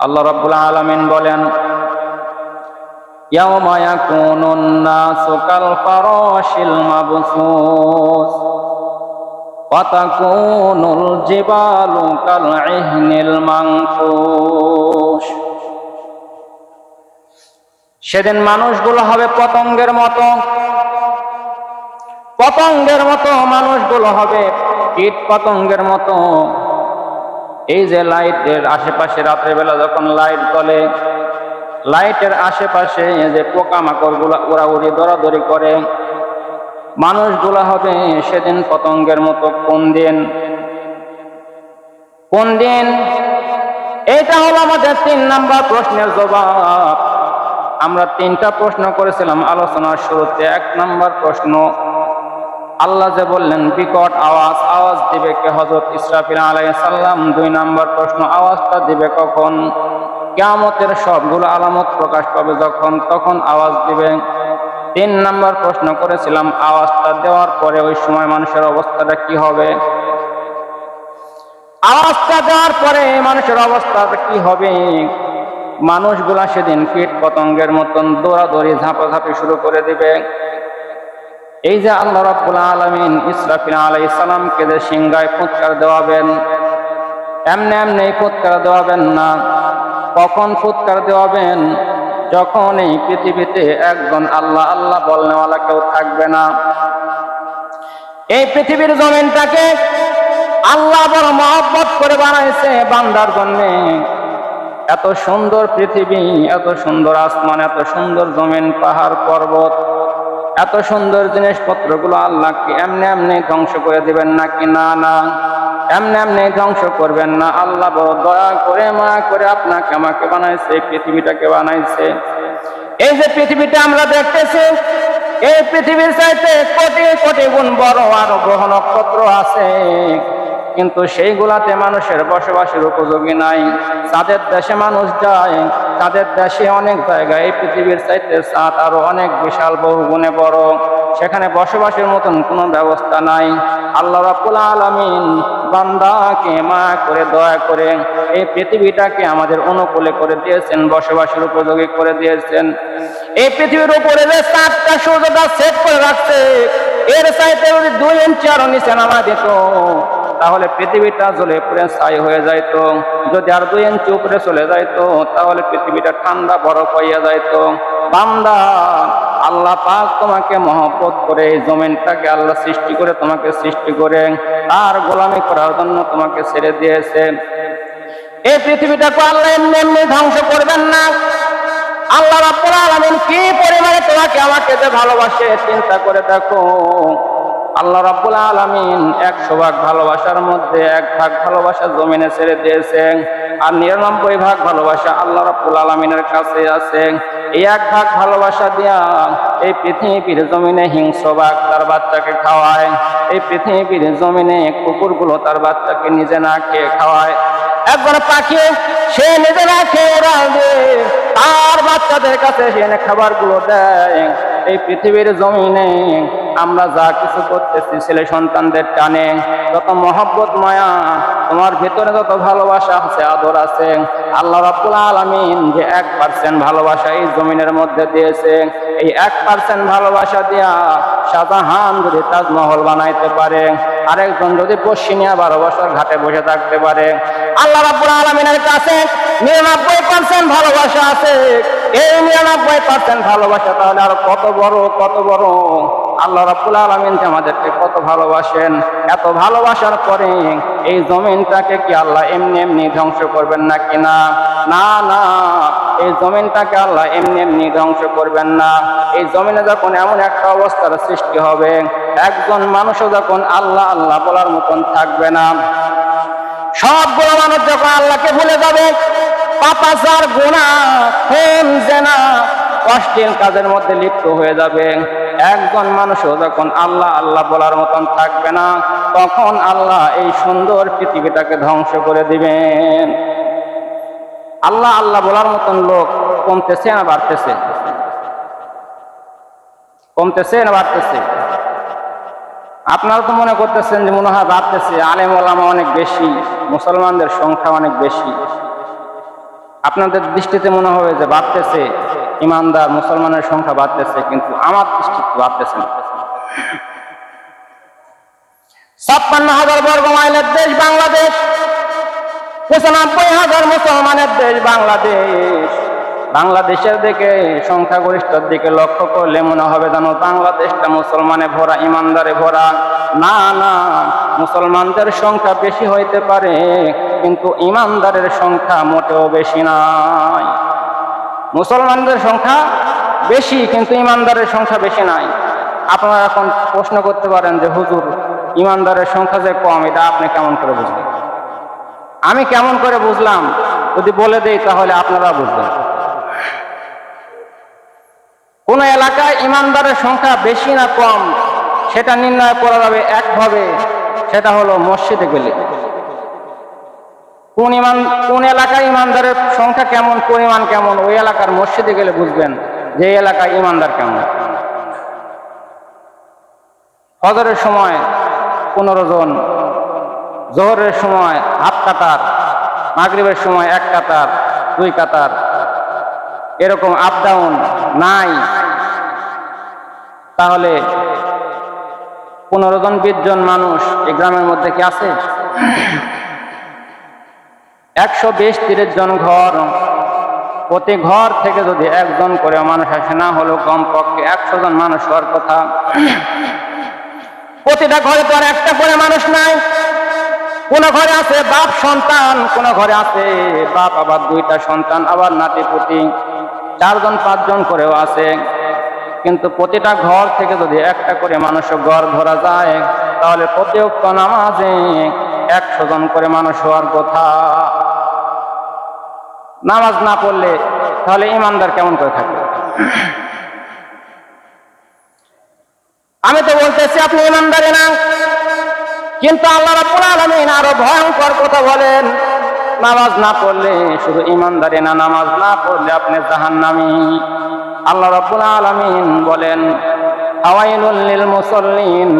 আল্লাহ রাব্বুল আলামিন বলেন কাল সেদিন মানুষগুলো হবে পতঙ্গের মতো। পতঙ্গের মতো মানুষগুলো হবে কীট পতঙ্গের মতো। এই যে লাইটের আশেপাশে রাত্রেবেলা যখন লাইট জ্বলে লাইটের আশেপাশে যে পোকামাকড়গুলা উড়াউড়ি দৌড়াদৌড়ি করে, মানুষগুলা হবে সেদিন পতঙ্গের মতো কোন দিন? কোন দিন? এটা হলো আমাদের তিন নাম্বার প্রশ্নের জবাব। আমরা তিনটা প্রশ্ন করেছিলাম আলোচনার শুরুতে, এক নাম্বার প্রশ্ন আল্লাহ যে বললেন, বিকট আওয়াজ আওয়াজ দিবে কে হজরত ইসরাফিল আলাই সাল্লাম দুই নাম্বার প্রশ্ন, আওয়াজটা দিবে কখন? কেয়ামতের সবগুলো আলামত প্রকাশ পাবে যখন? তখন আওয়াজ দিবে। তিন নাম্বার প্রশ্ন করেছিলাম, আওয়াজটা দেওয়ার পরে ওই সময় মানুষের অবস্থাটা কি হবে? আওয়াজটা দেওয়ার পরে মানুষের অবস্থাটা কি হবে? মানুষগুলা সেদিন কীট পতঙ্গের মতন দৌড়াদৌড়ি, ঝাঁপাঝাঁপি শুরু করে দিবে। এই যে আল্লাহ রাব্বুল আলামিন ইসরাফিল আলাইহিস সালামকে যে সিংহায় ফুৎকার দেওয়াবেন, এমনি এমনি ফুৎকার দেওয়াবেন না। কখন ফুৎকার দেওয়াবেন? যখন এই পৃথিবীতে একজন আল্লাহ আল্লাহ বলনেওয়ালা কেউ থাকবে না। এই পৃথিবীর জমিনটাকে আল্লাহ বড় মহব্বত করে বানাইছে বান্দার জন্যে। এত সুন্দর পৃথিবী, এত সুন্দর আসমান, এত সুন্দর জমিন, পাহাড়, পর্বত। এত সুন্দর জিনিসপত্রগুলো আল্লাহকে এমনি এমনি ধ্বংস করে দিবেন নাকি? না না। এমনি এমনি ধ্বংস করবেন না। আল্লাহ দয়া করে মা করে আপনাকে, আমাকে বানাইছে পৃথিবীটাকে বানাইছে। এই যে পৃথিবীটা আমরা দেখতেছি, এই পৃথিবীর চাইতে কোটি কোটি গুণ বড় আর গ্রহ নক্ষত্র আছে। কিন্তু সেইগুলাতে মানুষের বসবাসের উপযোগী নাই। তাদের দেশে মানুষ যায় চাঁদের দেশে অনেক জায়গায়, এই পৃথিবীর চাইতে চাঁদ আরও অনেক বিশাল বহু গুণে বড়। সেখানে বসবাসের মতন কোনো ব্যবস্থা নাই। আল্লাহ রাব্বুল আলামিন বান্দাকে মা করে, দয়া করে এই পৃথিবীটাকে আমাদের অনুকূলে করে দিয়েছেন, বসবাসের উপযোগী করে দিয়েছেন। এই পৃথিবীর উপরে যে চারটা সূর্যটা সেট করে রাখছে, এর চাইতে যদি দুই ইঞ্চি আরও নিচে নামা দিত তাহলে পৃথিবীটা জলে পুরে ছাই হয়ে যাইত। যদি আর দুই ইঞ্চি উপরে চলে যাইতো, তাহলে পৃথিবীটা ঠান্ডা বরফ হইয়া যাইত। বান্দা, আল্লাহ পাক তোমাকে মহব্বত করে এই জমিনটাকে আল্লাহ সৃষ্টি করে তোমাকে সৃষ্টি করে, তার গোলামি করার জন্য তোমাকে ছেড়ে দিয়েছে। এই পৃথিবীটাকে আল্লাহ এমনি এমনি ধ্বংস করবেন না। আল্লাহ রাব্বুল আলামিন কি পরিমাণে তোমাকে আমাকে যে ভালোবাসে, চিন্তা করে দেখো। আল্লাহ রাব্বুল আলামিন একশো ভাগ ভালোবাসার মধ্যে এক ভাগ ভালোবাসা জমিনে ছেড়ে দিয়েছেন, আর নিরানব্বই ভাগ ভালোবাসা আল্লাহ রাব্বুল আলামিনের কাছে আছে। এই এক ভাগ ভালোবাসা দিয়া এই পৃথিবীর জমিনে হিংস্র তার বাচ্চাকে খাওয়ায়, এই পৃথিবীর জমিনে কুকুরগুলো তার বাচ্চাকে নিজে না খেয়ে খাওয়ায়। একবার পাখি সে নিজে না খেয়ে ওরা তার বাচ্চাদের কাছে সে খাবারগুলো দেয়। এই পৃথিবীর জমিনে আমরা যা কিছু করতেছি ছেলে সন্তানদের টানে, যত মহব্বত মায়া তোমার ভেতরে যত ভালোবাসা আছে, আদর আছে, আল্লাহ রাব্বুল আলামিন যে এক পার্সেন্ট ভালোবাসা এই জমিনের মধ্যে দিয়েছে, এই এক পার্সেন্ট ভালোবাসা দিয়া শাহজাহান যদি তাজমহল বানাইতে পারে, আরেকজন যদি পশ্চিমিয়া বারো বছর ঘাটে বসে থাকতে পারে, আল্লাহ রাব্বুল আলামিনের কাছে নিরানব্বই পার্সেন্ট ভালোবাসা আছে। এই নিরানব্বই পার্সেন্ট ভালোবাসা তাহলে আর কত বড় কত বড়? আল্লাহ রাব্বুল আলামিন যে আমাদেরকে কত ভালোবাসেন, এত ভালোবাসার পরে এই জমিনটাকে কি আল্লাহ এমনি এমনি ধ্বংস করবেন না কি না? না না, এই জমিনটাকে আল্লাহ এমনি এমনি ধ্বংস করবেন না। এই জমিনে যখন এমন একটা অবস্থার সৃষ্টি হবে, একজন মানুষও যখন আল্লাহ আল্লাহ বলার মতন থাকবে না। সবগুলো মানুষ যখন আল্লাহকে ভুলে যাবে পাপাচার গুণা হোম জেনা অশ্লীল কাজের মধ্যে লিপ্ত হয়ে যাবে। একজন মানুষও যখন আল্লাহ আল্লাহ বলার মতন থাকবে না, তখন আল্লাহ এই সুন্দর পৃথিবীটাকে ধ্বংস করে দিবেন। আল্লাহ আল্লাহ বলার মতন লোক কমতেছে না বাড়তেছে? কমতেছে না বাড়তেছে? আপনারা তো মনে করতেছেন যে মনে হয় বাড়তেছে। আলেম ওলামা অনেক বেশি, মুসলমানদের সংখ্যা অনেক বেশি। আপনাদের দৃষ্টিতে মনে হবে যে বাড়তেছে। ইমানদার মুসলমানের সংখ্যা বাড়তেছে, কিন্তু আমার দৃষ্টিতে বাড়তেছে না। ছাপ্পান্ন হাজার বর্গ মাইলের দেশ বাংলাদেশ, পঁচানব্বই হাজার মুসলমানের দেশ বাংলাদেশ। বাংলাদেশের দিকে, সংখ্যাগরিষ্ঠর দিকে লক্ষ্য করলে মনে হবে যেন বাংলাদেশটা মুসলমানে ভরা, ইমানদারে ভরা। না না, মুসলমানদের সংখ্যা বেশি হইতে পারে, কিন্তু ইমানদারের সংখ্যা মোটেও বেশি নাই। মুসলমানদের সংখ্যা বেশি, কিন্তু ইমানদারের সংখ্যা বেশি নাই। আপনারা এখন প্রশ্ন করতে পারেন যে, হুজুর, ইমানদারের সংখ্যা যে কম, এটা আপনি কেমন করে বুঝলেন? আমি কেমন করে বুঝলাম? যদি বলে দেই, তাহলে আপনারা বুঝবেন। কোন এলাকায় ইমানদারের সংখ্যা বেশি না কম, সেটা নির্ণয় করা যাবে একভাবে। সেটা হলো মসজিদে গেলে। কোন ইমান, কোন এলাকায় ইমানদারের সংখ্যা কেমন পরিমাণ কেমন, ওই এলাকার মসজিদে গেলে বুঝবেন যে এলাকায় ইমানদার কেমন। ফজরের সময় পনেরো জন, জোহরের সময় হাফ কাতার, মাগরিবের সময় এক কাতার, দুই কাতার, এরকম আপ ডাউন নাই। তাহলে পনেরো জন, বিশ জন মানুষ এই গ্রামের মধ্যে কি আছে? একশো বিশ তিরিশ জন ঘর প্রতি ঘর থেকে যদি একজন করে মানুষ আসে, না হলো কমপক্ষে একশো জন মানুষ হওয়ার কথা। প্রতিটা ঘরে তো আর একটা করে মানুষ নাই। কোন ঘরে আছে বাপ সন্তান, কোন ঘরে আছে বাপ, আবার দুইটা সন্তান, আবার নাতি পুতি। চারজন, পাঁচজন করেও আছে। কিন্তু প্রতিটা ঘর থেকে যদি একটা করে মানুষ ঘর ধরা যায়, তাহলে প্রতি উক্ত নামাজে একশো জন করে মানুষ হওয়ার কথা। নামাজ না পড়লে তাহলে ইমানদার কেমন করে থাকবে? আমি তো বলতেছি, আপনি ইমানদারি না। কিন্তু আল্লাহ রাব্বুল আলামিন আরও ভয়ঙ্কর কথা বলেন। নামাজ না পড়লে শুধু ইমানদারি না, নামাজ না পড়লে আপনি জাহান্নামী। আল্লাহ রাব্বুল আলামিন বলেন, আওয়াইলুল লিল মুসাল্লিন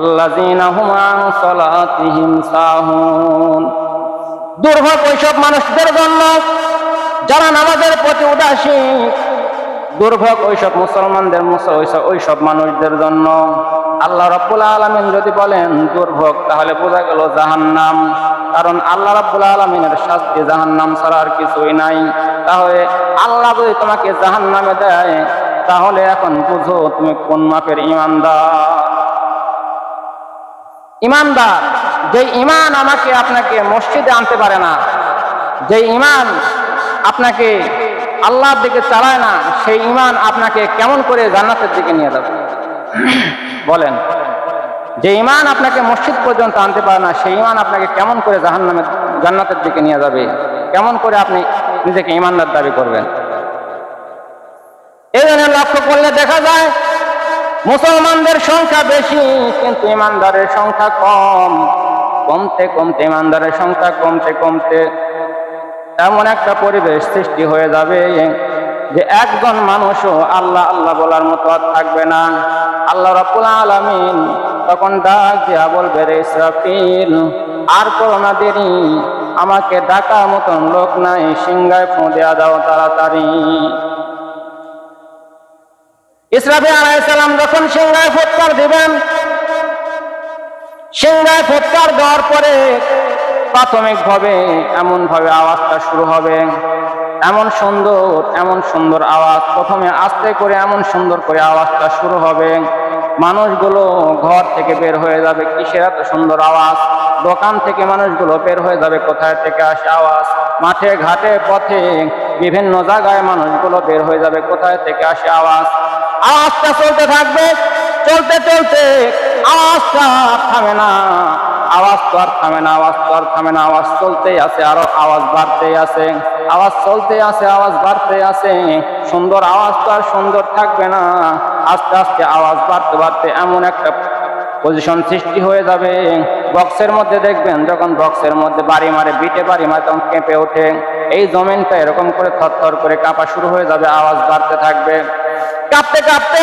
আল্লাযীনা হুম আন সালাতিহিম সাহুন। দুর্ভোগ ওইসব মানুষদের জন্য যারা নামাজের প্রতি উদাসীন, দুর্ভোগ ওইসব মুসলমানদের মুস- ওইসব ওইসব মানুষদের জন্য। আল্লাহ রব্বুল আলমিন যদি বলেন দুর্ভোগ, তাহলে বোঝা গেল জাহান্নাম। কারণ আল্লাহ রব্বুল আলমিনের শাস্তি জাহান্নাম ছাড়া আর কিছুই নাই। তাহলে আল্লাহ যদি তোমাকে জাহান্নামে দেয়, তাহলে এখন বুঝো তুমি কোন মাপের ইমানদার। ইমানদার যে ইমান আমাকে আপনাকে মসজিদে আনতে পারে না যে ইমান আপনাকে আল্লাহর দিকে চালায় না, সেই ইমান আপনাকে কেমন করে জান্নাতের দিকে নিয়ে যাবে? বলেন, যে ইমান আপনাকে মসজিদ পর্যন্ত আনতে পারে না, সেই ইমান আপনাকে কেমন করে জাহান্নামের, জান্নাতের দিকে নিয়ে যাবে? কেমন করে আপনি নিজেকে ইমানদার দাবি করবেন? এই জন্য লক্ষ্য করলে দেখা যায়, মুসলমানদের সংখ্যা বেশি, কিন্তু ইমানদারের সংখ্যা কম। কমতে কমতে ইমানদারের সংখ্যা কমতে কমতে এমন একটা পরিবেশ সৃষ্টি হয়ে যাবে যে একজন মানুষও আল্লাহ আল্লাহ বলার মতো আর থাকবে না। আল্লাহ রাব্বুল আলামিন তখন ডাক দিয়া বলবে, রে ইসরাফিল, আর করোনা দেরি, আমাকে ডাকার মতন লোক নাই, সিংহায় ফোঁ দেয়া দাও তাড়াতাড়ি। ইসরাফিল আলাইসালাম যখন সিংহায় ফুৎকার দিবেন, সিংহায় ফুৎকার দেওয়ার পরে প্রাথমিকভাবে এমন ভাবে আওয়াজটা শুরু হবে। এমন সুন্দর এমন সুন্দর আওয়াজ। প্রথমে আস্তে করে এমন সুন্দর করে আওয়াজটা শুরু হবে। মানুষগুলো ঘর থেকে বের হয়ে যাবে। কিসের এত সুন্দর আওয়াজ? দোকান থেকে মানুষগুলো বের হয়ে যাবে। কোথায় থেকে আসে আওয়াজ? মাঠে, ঘাটে, পথে বিভিন্ন জায়গায় মানুষগুলো বের হয়ে যাবে। কোথায় থেকে আসে আওয়াজ? আওয়াজটা চলতে থাকবে। চলতে চলতে আওয়াজটা থামে না। আওয়াজ তো আর থামে না, আওয়াজ তো আর থামে না, আওয়াজ চলতেই আছে, আরও আওয়াজ বাড়তেই আছে। আওয়াজ চলতে আছে, আওয়াজ বাড়তে আছে। সুন্দর আওয়াজ তো আর সুন্দর থাকবে না। আস্তে আস্তে আওয়াজ বাড়তে বাড়তে এমন একটা পজিশন সৃষ্টি হয়ে যাবে। বক্সের মধ্যে দেখবেন, যখন বক্সের মধ্যে বাড়ি মারে, বিটে বাড়ি মারে, তখন কেঁপে ওঠে। এই জমিনটা এরকম করে থরথর করে কাঁপা শুরু হয়ে যাবে, আওয়াজ বাড়তে থাকবে। কাঁপতে কাঁপতে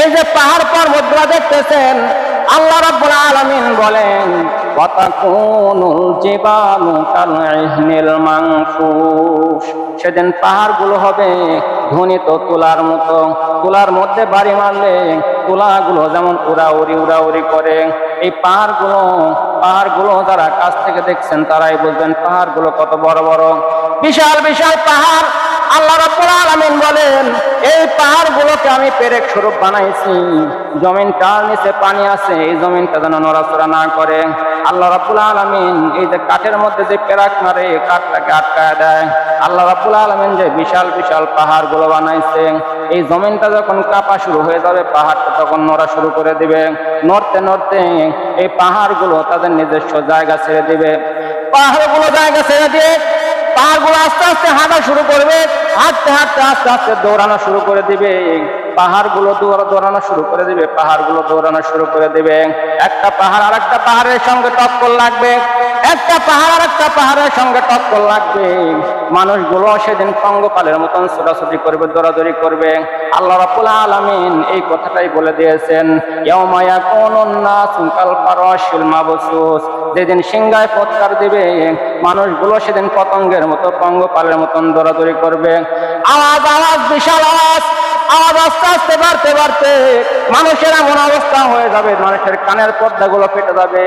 এই যে পাহাড় পর্বতগুলো দেখতেছেন আল্লাহ রাব্বুল আলামিন বলেন, ওয়াতাকুনুল জিবালু কালইহনিল মানফুস সেদিন পাহাড়গুলো হবে ধ্বনিত তুলার মতো। তুলার মধ্যে বাড়ি মারলে তুলাগুলো যেমন উড়াউড়ি উড়াউড়ি করে। এই পাহাড়গুলো পাহাড়গুলো যারা কাছ থেকে দেখছেন, তারাই বুঝবেন পাহাড়গুলো কত বড় বড়। বিশাল বিশাল পাহাড়। আল্লাহ রাব্বুল আলামিন বলেন, এই পাহাড়গুলোকে আমি পেরেক স্বরূপ বানাইছি। জমিনটার নিচে পানি আছে, এই জমিনটা যেন নড়াচড়া না করে। আল্লাহ রাব্বুল আলামিন এই যে কাঠের মধ্যে যে পেরাক মারে কাঠটাকে আটকায় দেয়। আল্লাহ রাব্বুল আলামিন যে বিশাল বিশাল পাহাড়গুলো বানাইছে, এই জমিনটা যখন কাঁপা শুরু হয়ে যাবে, পাহাড়টা তখন নড়া শুরু করে দিবে। নড়তে নড়তে এই পাহাড়গুলো তাদের নিজস্ব জায়গা ছেড়ে দিবে। পাহাড়গুলো জায়গা ছেড়ে দিয়ে পাহাড়গুলো আস্তে আস্তে হাঁটা শুরু করবে, হাঁটতে হাঁটতে আস্তে আস্তে দৌড়ানো শুরু করে দিবে। পাহাড়গুলো দৌড়া দৌড়ানো শুরু করে দিবে, পাহাড়গুলো দৌড়ানো শুরু করে দিবে। একটা পাহাড় আর একটা পাহাড়ের সঙ্গে টক্কর লাগবে। একটা পাহাড় একটা পাহাড়ের সঙ্গে টক্কর লাগবে। মানুষগুলো সেদিন পঙ্গপালের মতন ছোটাছুটি করবে, দৌড়াদৌড়ি করবে। আল্লাহ রাব্বুল আলামিন এই কথাটাই বলে দিয়েছেন, ইয়াউমা ইয়াকুনুন নাসু কাল ফারাশিল মাবসুস। যেদিন সিংহায় পৎকার দিবে, মানুষগুলো সেদিন পতঙ্গের মতো পঙ্গপালের মতন দৌড়াদৌড়ি করবে। আওয়াজ আওয়াজ, বিশাল আওয়াজ। আওয়াজ আস্তে আস্তে বাড়তে বাড়তে মানুষের এমন অবস্থা হয়ে যাবে, মানুষের কানের পর্দাগুলো ফেটে যাবে,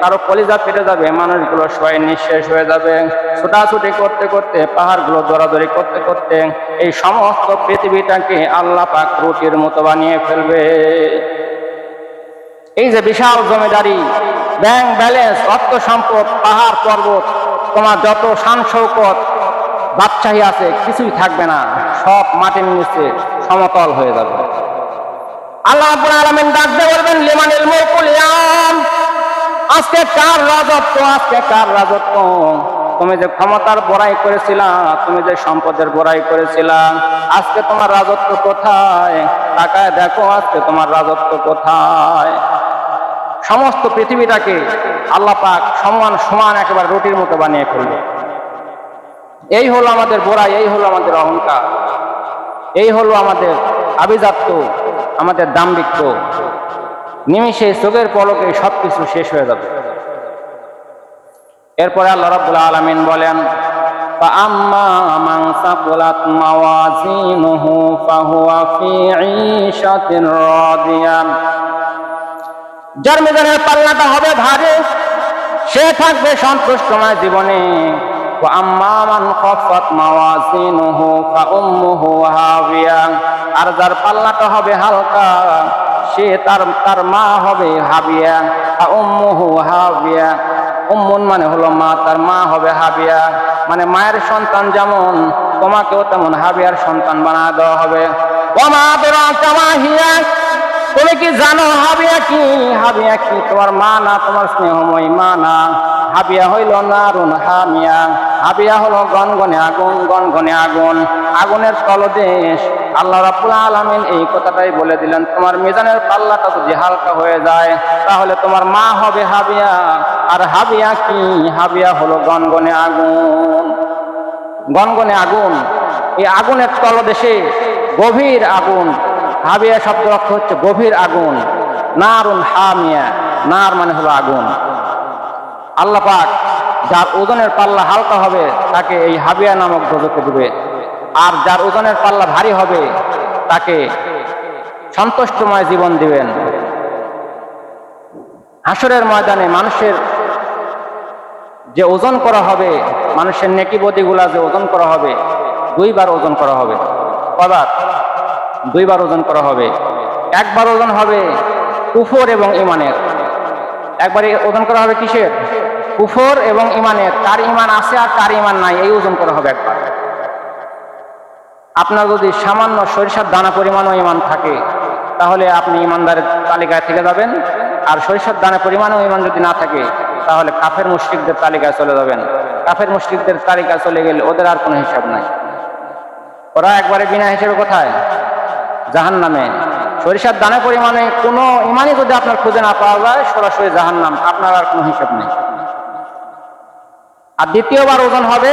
কারও কলিজা ফেটে যাবে, মানুষগুলো সবাই নিঃশেষ হয়ে যাবে। ছোটাছুটি করতে করতে, পাহাড়গুলো দৌড়াদৌড়ি করতে করতে এই সমস্ত পৃথিবীটাকে আল্লাহ পাক রুটির মতো বানিয়ে ফেলবে। এই যে বিশাল জমিদারি, ব্যাংক ব্যালেন্স, অর্থ সম্পদ, পাহাড় পর্বত, তোমার যত শান শৌকত বাদশাহী আছে, কিছুই থাকবে না। সব মাটির নিচে সমতল হয়ে যাবে। আল্লাহ রাব্বুল আলামিন ডাক দিয়ে বলবেন, লিমানিল মুলকুল আজকে কার রাজত্ব, আজকে কার রাজত্ব? তুমি যে ক্ষমতার বড়াই করেছিলা, তুমি যে সম্পদের বড়াই করেছিলা, আজকে তোমার রাজত্ব কোথায়? তাকায় দেখো, আজকে তোমার রাজত্ব কোথায়? সমস্ত পৃথিবীটাকে আল্লাহ পাক সমান সমান একেবারে রুটির মতো বানিয়ে ফেলবে। এই হলো আমাদের বোরাই এই হলো আমাদের অহংকার, এই হলো আমাদের আভিজাত্য, আমাদের দাম্বিক্য নিমিশে চোখের পলকে সব কিছু শেষ হয়ে যাবে। এরপরে আল্লাহ রাবুল আলমিন বলেন পাল্লাটা হবে ভারী, সে থাকবে সন্তুষ্টময় জীবনে। وأما من خفت موازينه فأمه هاوية আর যার পাল্লাটা হবে হালকা সে তার তার মা হবে হাবিয়া উম্মুহু হাবিয়া উম্মুন মানে হলো মা তার মা হবে হাবিয়া মানে মায়ের সন্তান যেমন তোমাকেও তেমন হাবিয়ার সন্তান বানা দেওয়া হবে ওমা তোরা কামাহিয়া তুমি কি জানো, হাবিয়া কি? হাবিয়া কি? তোমার মা না, তোমার স্নেহময় মা না। হাবিয়া হইল নারুন হামিয়া। হাবিয়া হলো গনগনে আগুন গনগনে আগুন। আগুনের তলদেশ। আল্লাহ রাব্বুল আলামিন এই কথাটাই বলে দিলেন, তোমার মিজানের পাল্লাটা যদি হালকা হয়ে যায়, তাহলে তোমার মা হবে হাবিয়া। আর হাবিয়া কি? হাবিয়া হলো গনগনে আগুন। গনগনে আগুন। এই আগুনের তলদেশে গভীর আগুন। হাবিয়া শব্দ অর্থ হচ্ছে গভীর আগুন, নারুন হামিয়া, নার মানে হলো আগুন। আল্লাহ পাক যার ওজনের পাল্লা হালকা হবে, তাকে এই হাবিয়া নামক দোজকে দেবে। আর যার ওজনের পাল্লা ভারী হবে, তাকে সন্তুষ্টময় জীবন দিবেন। হাসরের ময়দানে মানুষের যে ওজন করা হবে, মানুষের নেকি বদিগুলা যে ওজন করা হবে, দুইবার ওজন করা হবে। কবার দুইবার ওজন করা হবে একবার ওজন হবে কুফর এবং ইমানের একবারে ওজন করা হবে কিসের? কুফর এবং ইমানের কার ইমান আছে আর কার ইমান নাই, এই ওজন করা হবে একবার। আপনার যদি সামান্য সরিষার দানা পরিমাণও ইমান থাকে, তাহলে আপনি ইমানদারের তালিকায় থেকে যাবেন। আর সরিষার দানা পরিমাণও ইমান যদি না থাকে, তাহলে কাফের মুশরিকদের তালিকায় চলে যাবেন। কাফের মুশরিকদের তালিকায় চলে গেলে ওদের আর কোনো হিসাব নাই। ওরা একবারে বিনা হিসেবে কোথায়? জাহান নামে সরিষার দানা পরিমাণে কোনো ইমানই যদি আপনার খুঁজে না পাওয়া যায়, সরাসরি জাহান নাম আপনার আর কোনো হিসাব নেই। আর দ্বিতীয়বার ওজন হবে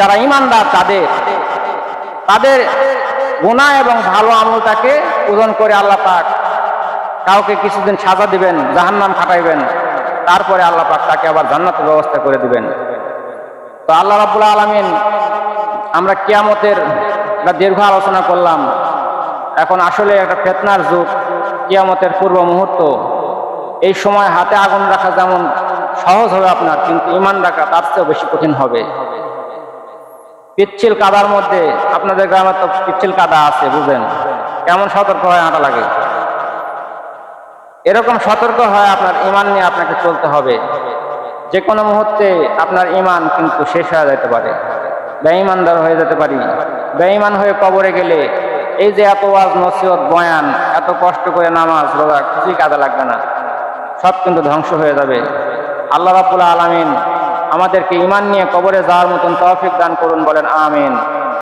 যারা ইমানদার, তাদের। তাদের গুণা এবং ভালো আমলটাকে ওজন করে আল্লাহ পাক কাউকে কিছুদিন সাজা দিবেন, জাহান্নাম খাটাইবেন। তারপরে আল্লাহ পাক তাকে আবার জান্নাতের ব্যবস্থা করে দিবেন। তো আল্লাহ রাব্বুল আলামিন আমরা কিয়ামতের একটা দীর্ঘ আলোচনা করলাম। এখন আসলে একটা ফেতনার যুগ, কিয়ামতের পূর্ব মুহূর্ত। এই সময় হাতে আগুন রাখা যেমন সহজ হবে আপনার, কিন্তু ইমান রাখা তার চেয়েও বেশি কঠিন হবে। পিচ্ছিল কাদার মধ্যে, আপনাদের গ্রামে তো পিচ্ছিল কাদা আছে, বুঝেন। কেমন সতর্ক হয় হাঁটা লাগে। এরকম সতর্ক হয় আপনার ইমান নিয়ে আপনাকে চলতে হবে। যে কোনো মুহূর্তে আপনার ইমান কিন্তু শেষ হয়ে যেতে পারে। বেঈমানদার হয়ে যেতে পারি। বেঈমান হয়ে কবরে গেলে এই যে এত ওয়াজ, নসিহত, বয়ান, এত কষ্ট করে নামাজ, রোজা খুশি কাজে লাগবে না। সব কিন্তু ধ্বংস হয়ে যাবে। আল্লাহ রাবুল্লাহ আলমিন আমাদেরকে ইমান নিয়ে কবরে যাওয়ার মতন তৌফিক দান করুন, বলেন, আমিন।